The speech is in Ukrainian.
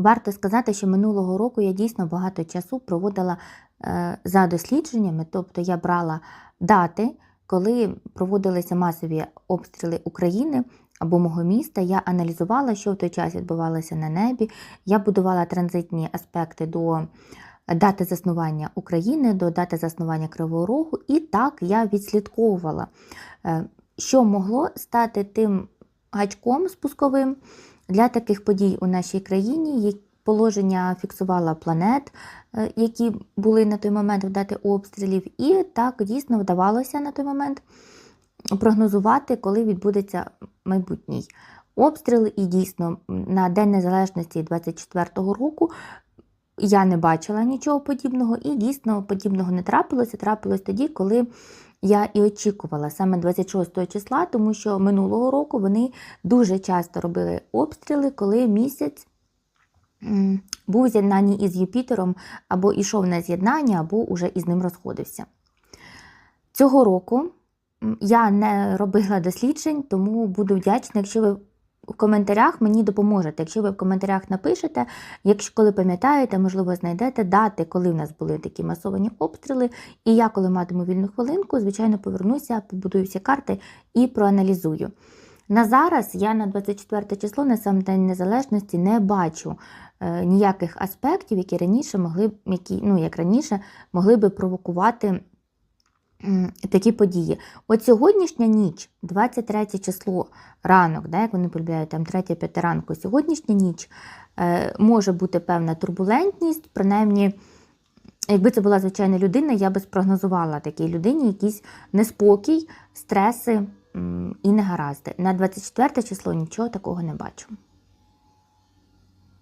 Варто сказати, що минулого року я дійсно багато часу проводила е, за дослідженнями, тобто я брала дати, коли проводилися масові обстріли України або мого міста. Я аналізувала, що в той час відбувалося на небі. Я будувала транзитні аспекти до дати заснування України, до дати заснування Кривого Рогу, і так я відслідковувала, е, що могло стати тим гачком спусковим для таких подій у нашій країні. Положення фіксувала планет, е, які були на той момент в дати обстрілів, і так дійсно вдавалося на той момент прогнозувати, коли відбудеться майбутній обстріл. І дійсно на День Незалежності 24-го року я не бачила нічого подібного, і дійсно подібного не трапилося. Трапилось тоді, коли я і очікувала саме 26 числа, тому що минулого року вони дуже часто робили обстріли, коли місяць був в з'єднанні із Юпітером, або йшов на з'єднання, або уже із ним розходився. Цього року я не робила досліджень, тому буду вдячна, якщо ви в коментарях мені допоможете. Якщо ви в коментарях напишете, якщо коли пам'ятаєте, можливо, знайдете дати, коли в нас були такі масовані обстріли. І я, коли матиму вільну хвилинку, звичайно, повернуся, побудую всі карти і проаналізую. На зараз я на 24 число, на сам День Незалежності, не бачу е, ніяких аспектів, які раніше могли б, які, ну, як раніше, могли би провокувати такі події. От сьогоднішня ніч, 23 число, ранок, да, як вони полюбляють, там 3-5 ранку, сьогоднішня ніч е, може бути певна турбулентність, принаймні. Якби це була звичайна людина, я би спрогнозувала такій людині якийсь неспокій, стреси і негаразди. На 24 число нічого такого не бачу.